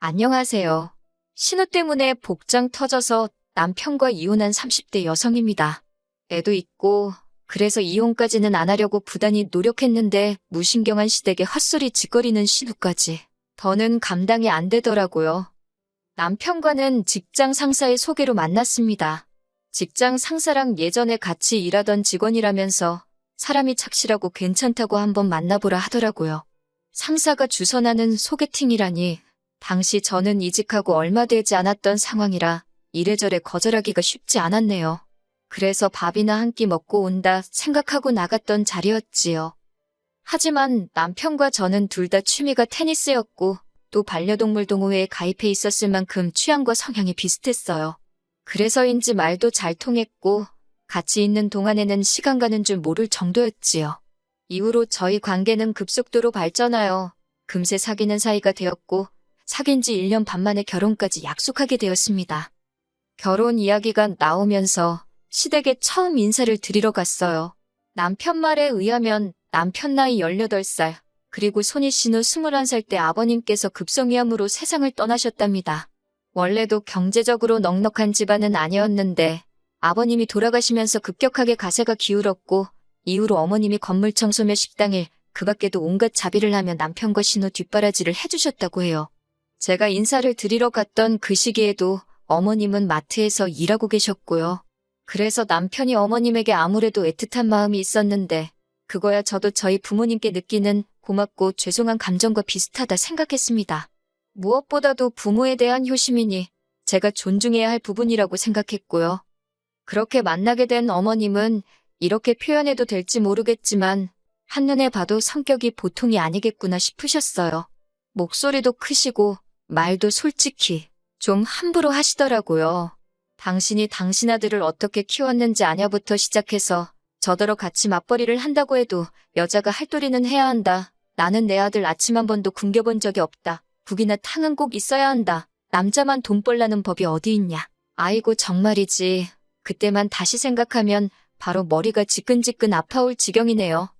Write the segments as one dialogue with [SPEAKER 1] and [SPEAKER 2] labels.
[SPEAKER 1] 안녕하세요. 신우 때문에 복장 터져서 남편과 이혼한 30대 여성입니다. 애도 있고, 그래서 이혼까지는 안 하려고 부단히 노력했는데 무신경한 시댁에 헛소리 짓거리는 신우까지. 더는 감당이 안 되더라고요. 남편과는 직장 상사의 소개로 만났습니다. 직장 상사랑 예전에 같이 일하던 직원이라면서 사람이 착실하고 괜찮다고 한번 만나보라 하더라고요. 상사가 주선하는 소개팅이라니 당시 저는 이직하고 얼마 되지 않았던 상황이라 이래저래 거절하기가 쉽지 않았네요. 그래서 밥이나 한 끼 먹고 온다 생각하고 나갔던 자리였지요. 하지만 남편과 저는 둘 다 취미가 테니스였고 또 반려동물 동호회에 가입해 있었을 만큼 취향과 성향이 비슷했어요. 그래서인지 말도 잘 통했고 같이 있는 동안에는 시간 가는 줄 모를 정도였지요. 이후로 저희 관계는 급속도로 발전하여 금세 사귀는 사이가 되었고 사귄 지 1년 반 만에 결혼까지 약속하게 되었습니다. 결혼 이야기가 나오면서 시댁에 처음 인사를 드리러 갔어요. 남편 말에 의하면 남편 나이 18살, 그리고 손희 씨는 21살 때 아버님께서 급성위암으로 세상을 떠나셨답니다. 원래도 경제적으로 넉넉한 집안은 아니었는데 아버님이 돌아가시면서 급격하게 가세가 기울었고 이후로 어머님이 건물 청소며 식당일 그 밖에도 온갖 자비를 하며 남편과 신우 뒷바라지를 해주셨다고 해요. 제가 인사를 드리러 갔던 그 시기에도 어머님은 마트에서 일하고 계셨고요. 그래서 남편이 어머님에게 아무래도 애틋한 마음이 있었는데 그거야 저도 저희 부모님께 느끼는 고맙고 죄송한 감정과 비슷하다 생각했습니다. 무엇보다도 부모에 대한 효심이니 제가 존중해야 할 부분이라고 생각했고요. 그렇게 만나게 된 어머님은 이렇게 표현해도 될지 모르겠지만 한눈에 봐도 성격이 보통이 아니겠구나 싶으셨어요. 목소리도 크시고 말도 솔직히 좀 함부로 하시더라고요. 당신이 당신 아들을 어떻게 키웠는지 아냐부터 시작해서 저더러 같이 맞벌이를 한다고 해도 여자가 할도리는 해야 한다. 나는 내 아들 아침 한 번도 굶겨본 적이 없다. 국이나 탕은 꼭 있어야 한다. 남자만 돈 벌라는 법이 어디 있냐. 아이고 정말이지. 그때만 다시 생각하면 바로 머리가 지끈지끈 아파올 지경이네요.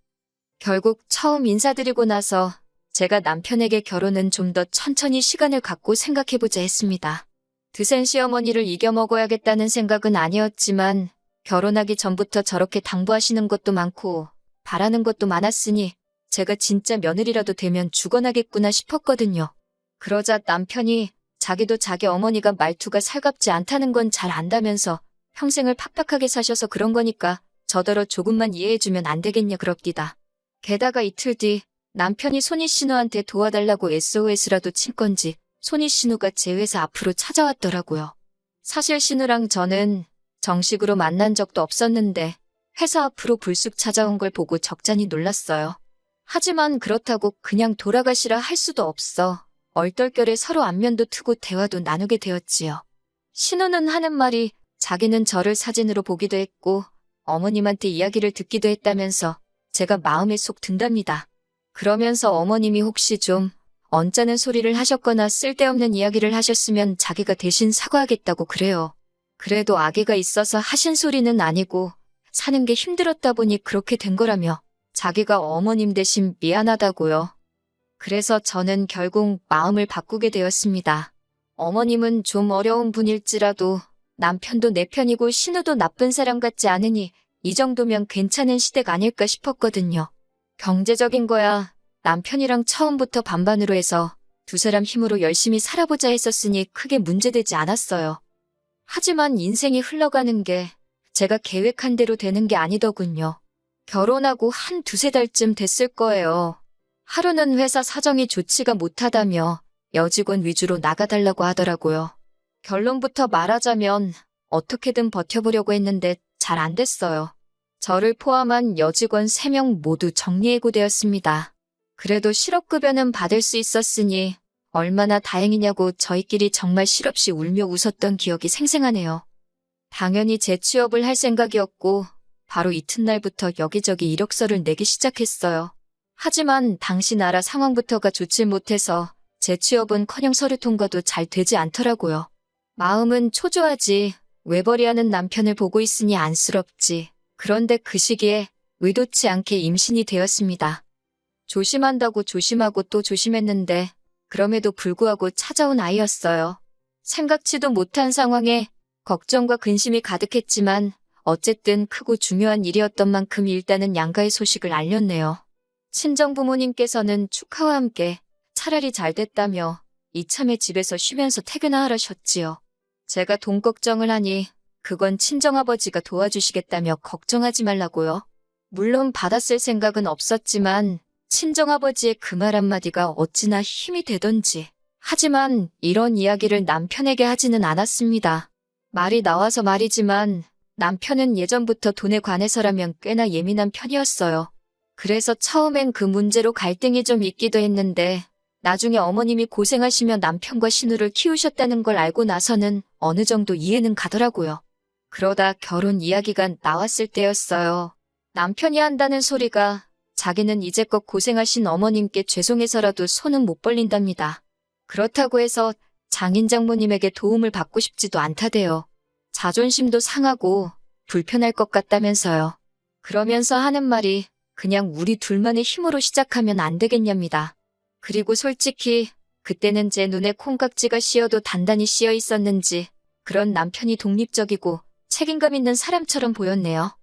[SPEAKER 1] 결국 처음 인사드리고 나서 제가 남편에게 결혼은 좀 더 천천히 시간을 갖고 생각해보자 했습니다. 드센 시어머니를 이겨먹어야겠다는 생각은 아니었지만 결혼하기 전부터 저렇게 당부하시는 것도 많고 바라는 것도 많았으니 제가 진짜 며느리라도 되면 죽어나겠구나 싶었거든요. 그러자 남편이 자기도 자기 어머니가 말투가 살갑지 않다는 건 잘 안다면서 평생을 팍팍하게 사셔서 그런 거니까 저더러 조금만 이해해주면 안 되겠냐 그럽디다. 게다가 이틀 뒤 남편이 손희 신우한테 도와달라고 SOS라도 친 건지 손희 신우가 제 회사 앞으로 찾아왔더라고요. 사실 신우랑 저는 정식으로 만난 적도 없었는데 회사 앞으로 불쑥 찾아온 걸 보고 적잖이 놀랐어요. 하지만 그렇다고 그냥 돌아가시라 할 수도 없어. 얼떨결에 서로 안면도 트고 대화도 나누게 되었지요. 신우는 하는 말이 자기는 저를 사진으로 보기도 했고 어머님한테 이야기를 듣기도 했다면서 제가 마음에 쏙 든답니다. 그러면서 어머님이 혹시 좀 언짢은 소리를 하셨거나 쓸데없는 이야기를 하셨으면 자기가 대신 사과하겠다고 그래요. 그래도 아기가 있어서 하신 소리는 아니고 사는 게 힘들었다 보니 그렇게 된 거라며 자기가 어머님 대신 미안하다고요. 그래서 저는 결국 마음을 바꾸게 되었습니다. 어머님은 좀 어려운 분일지라도 남편도 내 편이고 신우도 나쁜 사람 같지 않으니 이 정도면 괜찮은 시댁 아닐까 싶었거든요. 경제적인 거야 남편이랑 처음부터 반반으로 해서 두 사람 힘으로 열심히 살아보자 했었으니 크게 문제되지 않았어요. 하지만 인생이 흘러가는 게 제가 계획한 대로 되는 게 아니더군요. 결혼하고 한 두세 달쯤 됐을 거예요. 하루는 회사 사정이 좋지가 못하다며 여직원 위주로 나가달라고 하더라고요. 결론부터 말하자면 어떻게든 버텨보려고 했는데 잘 안 됐어요. 저를 포함한 여직원 3명 모두 정리해고되었습니다. 그래도 실업급여는 받을 수 있었으니 얼마나 다행이냐고 저희끼리 정말 실없이 울며 웃었던 기억이 생생하네요. 당연히 재취업을 할 생각이었고 바로 이튿날부터 여기저기 이력서를 내기 시작했어요. 하지만 당시 나라 상황부터가 좋지 못해서 재취업은커녕 서류 통과도 잘 되지 않더라고요. 마음은 초조하지 외벌이하는 남편을 보고 있으니 안쓰럽지. 그런데 그 시기에 의도치 않게 임신이 되었습니다. 조심한다고 조심하고 또 조심했는데 그럼에도 불구하고 찾아온 아이였어요. 생각지도 못한 상황에 걱정과 근심이 가득했지만 어쨌든 크고 중요한 일이었던 만큼 일단은 양가의 소식을 알렸네요. 친정 부모님께서는 축하와 함께 차라리 잘 됐다며 이참에 집에서 쉬면서 퇴근하 하라셨지요. 제가 돈 걱정을 하니 그건 친정아버지가 도와주시겠다며 걱정하지 말라고요. 물론 받았을 생각은 없었지만 친정아버지의 그 말 한마디가 어찌나 힘이 되던지. 하지만 이런 이야기를 남편에게 하지는 않았습니다. 말이 나와서 말이지만 남편은 예전부터 돈에 관해서라면 꽤나 예민한 편이었어요. 그래서 처음엔 그 문제로 갈등이 좀 있기도 했는데 나중에 어머님이 고생하시며 남편과 신우를 키우셨다는 걸 알고 나서는 어느 정도 이해는 가더라고요. 그러다 결혼 이야기가 나왔을 때였어요. 남편이 한다는 소리가 자기는 이제껏 고생하신 어머님께 죄송해서라도 손은 못 벌린답니다. 그렇다고 해서 장인 장모님에게 도움을 받고 싶지도 않다대요. 자존심도 상하고 불편할 것 같다면서요. 그러면서 하는 말이 그냥 우리 둘만의 힘으로 시작하면 안 되겠냐입니다. 그리고 솔직히 그때는 제 눈에 콩깍지가 씌어도 단단히 씌어 있었는지 그런 남편이 독립적이고 책임감 있는 사람처럼 보였네요.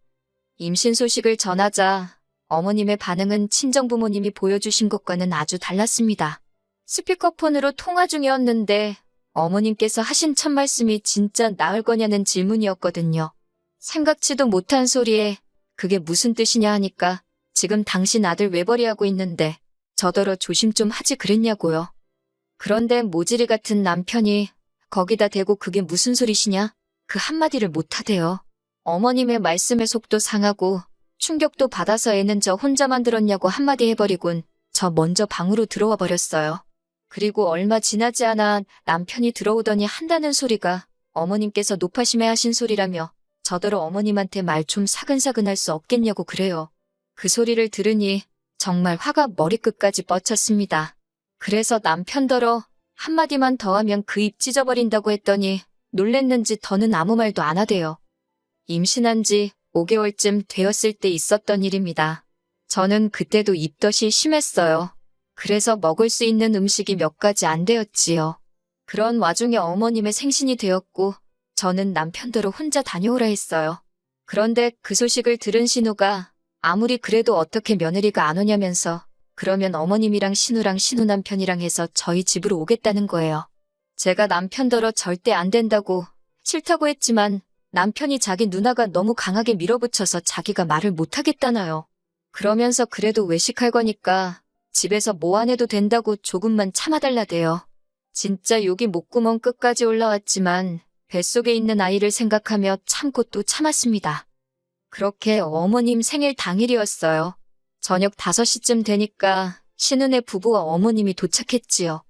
[SPEAKER 1] 임신 소식을 전하자 어머님의 반응은 친정 부모님이 보여주신 것과는 아주 달랐습니다. 스피커폰으로 통화 중이었는데 어머님께서 하신 첫 말씀이 진짜 나을 거냐는 질문이었거든요. 생각지도 못한 소리에 그게 무슨 뜻이냐 하니까 지금 당신 아들 외벌이하고 있는데 저더러 조심 좀 하지 그랬냐고요. 그런데 모지리 같은 남편이 거기다 대고 그게 무슨 소리시냐? 그 한마디를 못하대요. 어머님의 말씀에 속도 상하고 충격도 받아서 애는 저 혼자 만 들었냐고 한마디 해버리곤 저 먼저 방으로 들어와 버렸어요. 그리고 얼마 지나지 않아 남편이 들어오더니 한다는 소리가 어머님께서 높아심해 하신 소리라며 저더러 어머님한테 말 좀 사근사근 할 수 없겠냐고 그래요. 그 소리를 들으니 정말 화가 머리끝까지 뻗쳤습니다. 그래서 남편더러 한마디만 더 하면 그 입 찢어버린다고 했더니 놀랬는지 더는 아무 말도 안 하대요. 임신한 지 5개월쯤 되었을 때 있었던 일입니다. 저는 그때도 입덧이 심했어요. 그래서 먹을 수 있는 음식이 몇 가지 안 되었지요. 그런 와중에 어머님의 생신이 되었고 저는 남편대로 혼자 다녀오라 했어요. 그런데 그 소식을 들은 신우가 아무리 그래도 어떻게 며느리가 안 오냐면서 그러면 어머님이랑 신우랑 신우 남편이랑 해서 저희 집으로 오겠다는 거예요. 제가 남편더러 절대 안 된다고 싫다고 했지만 남편이 자기 누나가 너무 강하게 밀어붙여서 자기가 말을 못하겠다나요. 그러면서 그래도 외식할 거니까 집에서 뭐 안 해도 된다고 조금만 참아달라대요. 진짜 욕이 목구멍 끝까지 올라왔지만 뱃속에 있는 아이를 생각하며 참고 또 참았습니다. 그렇게 어머님 생일 당일이었어요. 저녁 5시쯤 되니까 신우네 부부와 어머님이 도착했지요.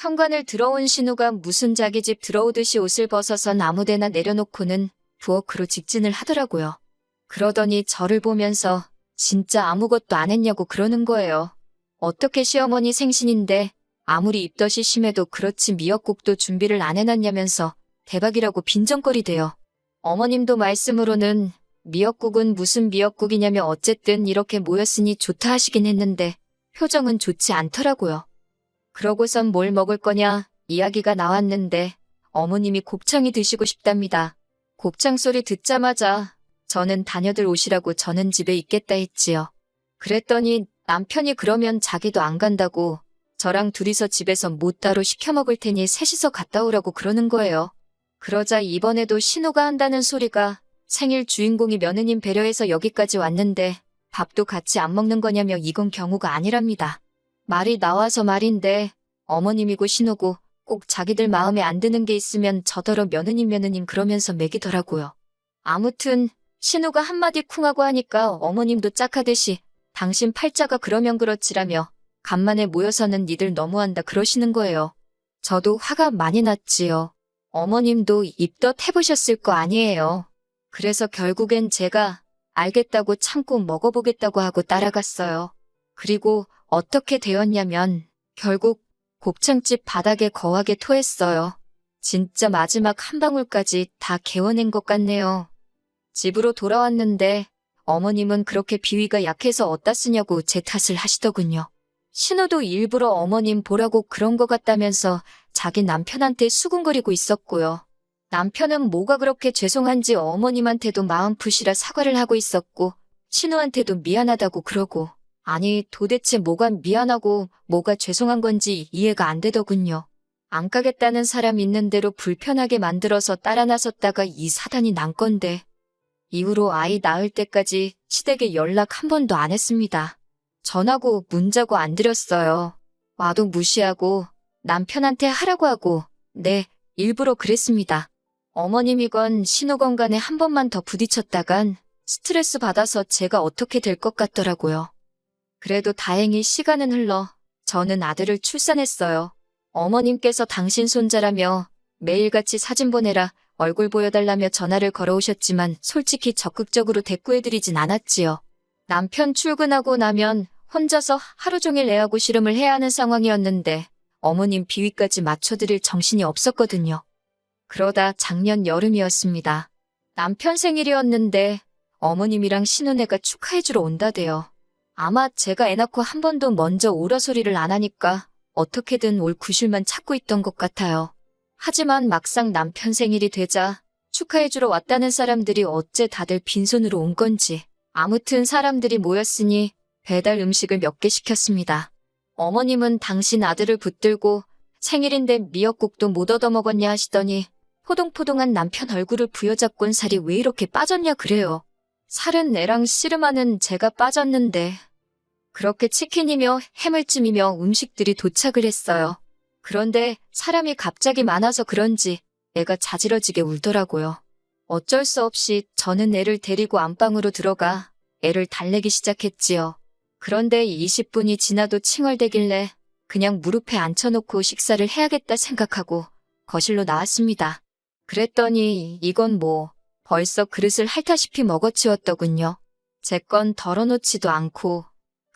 [SPEAKER 1] 현관을 들어온 신우가 무슨 자기 집 들어오듯이 옷을 벗어서 아무데나 내려놓고는 부엌으로 직진을 하더라고요. 그러더니 저를 보면서 진짜 아무것도 안 했냐고 그러는 거예요. 어떻게 시어머니 생신인데 아무리 입덧이 심해도 그렇지 미역국도 준비를 안 해놨냐면서 대박이라고 빈정거리대요. 어머님도 말씀으로는 미역국은 무슨 미역국이냐며 어쨌든 이렇게 모였으니 좋다 하시긴 했는데 표정은 좋지 않더라고요. 그러고선 뭘 먹을 거냐 이야기가 나왔는데 어머님이 곱창이 드시고 싶답니다. 곱창 소리 듣자마자 저는 다녀들 오시라고 저는 집에 있겠다 했지요. 그랬더니 남편이 그러면 자기도 안 간다고 저랑 둘이서 집에서 못 따로 시켜 먹을 테니 셋이서 갔다 오라고 그러는 거예요. 그러자 이번에도 신우가 한다는 소리가 생일 주인공이 며느님 배려해서 여기까지 왔는데 밥도 같이 안 먹는 거냐며 이건 경우가 아니랍니다. 말이 나와서 말인데 어머님이고 신우고 꼭 자기들 마음에 안 드는 게 있으면 저더러 며느님 며느님 그러면서 매기더라고요. 아무튼 신우가 한마디 쿵하고 하니까 어머님도 짝하듯이 당신 팔자가 그러면 그렇지라며 간만에 모여서는 니들 너무한다 그러시는 거예요. 저도 화가 많이 났지요. 어머님도 입덧 해보셨을 거 아니에요. 그래서 결국엔 제가 알겠다고 참고 먹어보겠다고 하고 따라갔어요. 그리고 어떻게 되었냐면 결국 곱창집 바닥에 거하게 토했어요. 진짜 마지막 한 방울까지 다 개워낸 것 같네요. 집으로 돌아왔는데 어머님은 그렇게 비위가 약해서 어디다 쓰냐고 제 탓을 하시더군요. 신우도 일부러 어머님 보라고 그런 것 같다면서 자기 남편한테 수군거리고 있었고요. 남편은 뭐가 그렇게 죄송한지 어머님한테도 마음 푸시라 사과를 하고 있었고, 신우한테도 미안하다고 그러고, 아니 도대체 뭐가 미안하고 뭐가 죄송한 건지 이해가 안 되더군요. 안 가겠다는 사람 있는 대로 불편하게 만들어서 따라 나섰다가 이 사단이 난 건데, 이후로 아이 낳을 때까지 시댁에 연락 한 번도 안 했습니다. 전화고 문자고 안 드렸어요. 와도 무시하고 남편한테 하라고 하고 네 일부러 그랬습니다. 어머님이건 신호건 간에 한 번만 더 부딪혔다간 스트레스 받아서 제가 어떻게 될 것 같더라고요. 그래도 다행히 시간은 흘러 저는 아들을 출산했어요. 어머님께서 당신 손자라며 매일같이 사진 보내라 얼굴 보여달라며 전화를 걸어오셨지만 솔직히 적극적으로 대꾸해드리진 않았지요. 남편 출근하고 나면 혼자서 하루 종일 애하고 씨름을 해야 하는 상황이었는데 어머님 비위까지 맞춰드릴 정신이 없었거든요. 그러다 작년 여름이었습니다. 남편 생일이었는데 어머님이랑 신혼애가 축하해주러 온다대요. 아마 제가 애 낳고 한 번도 먼저 오라 소리를 안 하니까 어떻게든 올 구실만 찾고 있던 것 같아요. 하지만 막상 남편 생일이 되자 축하해주러 왔다는 사람들이 어째 다들 빈손으로 온 건지 아무튼 사람들이 모였으니 배달 음식을 몇 개 시켰습니다. 어머님은 당신 아들을 붙들고 생일인데 미역국도 못 얻어먹었냐 하시더니 포동포동한 남편 얼굴을 부여잡곤 살이 왜 이렇게 빠졌냐 그래요. 살은 애랑 씨름하는 제가 빠졌는데 그렇게 치킨이며 해물찜이며 음식들이 도착을 했어요. 그런데 사람이 갑자기 많아서 그런지 애가 자지러지게 울더라고요. 어쩔 수 없이 저는 애를 데리고 안방으로 들어가 애를 달래기 시작했지요. 그런데 20분이 지나도 칭얼대길래 그냥 무릎에 앉혀놓고 식사를 해야겠다 생각하고 거실로 나왔습니다. 그랬더니 이건 뭐 벌써 그릇을 핥다시피 먹어치웠더군요. 제 건 덜어놓지도 않고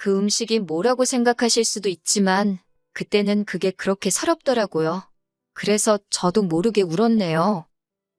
[SPEAKER 1] 그 음식이 뭐라고 생각하실 수도 있지만 그때는 그게 그렇게 서럽더라고요. 그래서 저도 모르게 울었네요.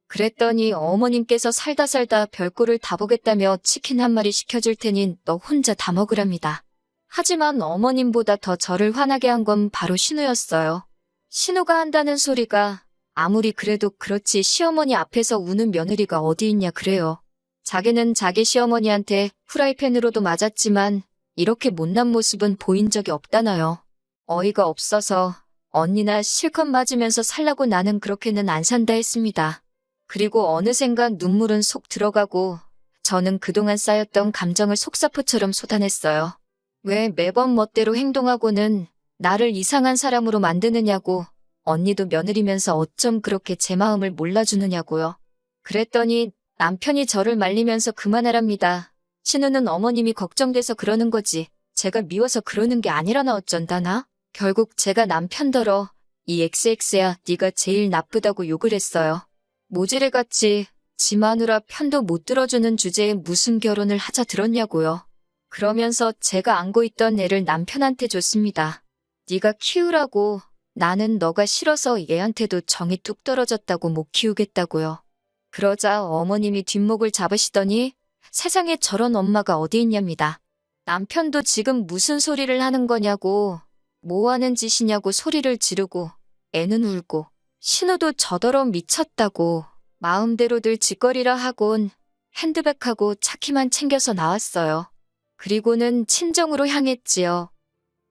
[SPEAKER 1] 그랬더니 어머님께서 살다 살다 별꼴을 다 보겠다며 치킨 한 마리 시켜줄 테니 너 혼자 다 먹으랍니다. 하지만 어머님보다 더 저를 화나게 한 건 바로 신우였어요. 신우가 한다는 소리가 아무리 그래도 그렇지 시어머니 앞에서 우는 며느리가 어디 있냐 그래요. 자기는 자기 시어머니한테 프라이팬으로도 맞았지만 이렇게 못난 모습은 보인 적이 없다나요. 어이가 없어서 언니나 실컷 맞으면서 살라고 나는 그렇게는 안 산다 했습니다. 그리고 어느샌가 눈물은 속 들어가고 저는 그동안 쌓였던 감정을 속사포처럼 쏟아냈어요. 왜 매번 멋대로 행동하고는 나를 이상한 사람으로 만드느냐고 언니도 며느리면서 어쩜 그렇게 제 마음을 몰라주느냐고요. 그랬더니 남편이 저를 말리면서 그만하랍니다. 신우는 어머님이 걱정돼서 그러는 거지. 제가 미워서 그러는 게 아니라나 어쩐다나? 결국 제가 남편더러 이 XX야 네가 제일 나쁘다고 욕을 했어요. 모지레같이 지 마누라 편도 못 들어주는 주제에 무슨 결혼을 하자 들었냐고요. 그러면서 제가 안고 있던 애를 남편한테 줬습니다. 네가 키우라고 나는 너가 싫어서 얘한테도 정이 뚝 떨어졌다고 못 키우겠다고요. 그러자 어머님이 뒷목을 잡으시더니 세상에 저런 엄마가 어디 있냐입니다. 남편도 지금 무슨 소리를 하는 거냐고 뭐 하는 짓이냐고 소리를 지르고 애는 울고 신우도 저더러 미쳤다고 마음대로들 짓거리라 하곤 핸드백하고 차키만 챙겨서 나왔어요. 그리고는 친정으로 향했지요.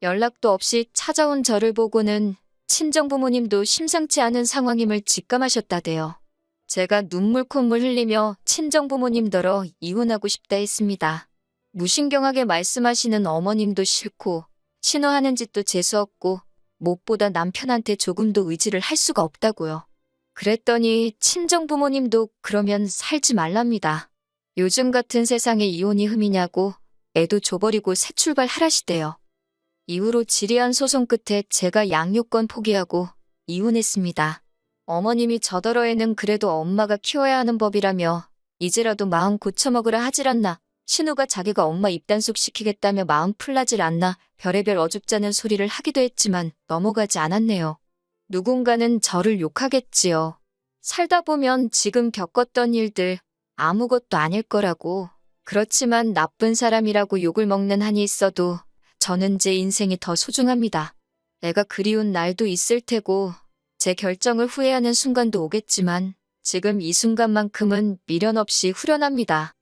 [SPEAKER 1] 연락도 없이 찾아온 저를 보고는 친정 부모님도 심상치 않은 상황임을 직감하셨다대요. 제가 눈물 콧물 흘리며 친정 부모님더러 이혼하고 싶다 했습니다. 무신경하게 말씀하시는 어머님도 싫고 신호하는 짓도 재수없고 무엇보다 남편한테 조금도 의지를 할 수가 없다고요. 그랬더니 친정 부모님도 그러면 살지 말랍니다. 요즘 같은 세상에 이혼이 흠이냐고 애도 줘버리고 새 출발 하라시대요. 이후로 지리한 소송 끝에 제가 양육권 포기하고 이혼했습니다. 어머님이 저더러 애는 그래도 엄마가 키워야 하는 법이라며 이제라도 마음 고쳐먹으라 하질 않나 신우가 자기가 엄마 입단속 시키겠다며 마음 풀나질 않나 별의별 어줍잖은 소리를 하기도 했지만 넘어가지 않았네요. 누군가는 저를 욕하겠지요. 살다 보면 지금 겪었던 일들 아무것도 아닐 거라고. 그렇지만 나쁜 사람이라고 욕을 먹는 한이 있어도 저는 제 인생이 더 소중합니다. 애가 그리운 날도 있을 테고, 제 결정을 후회하는 순간도 오겠지만, 지금 이 순간만큼은 미련 없이 후련합니다.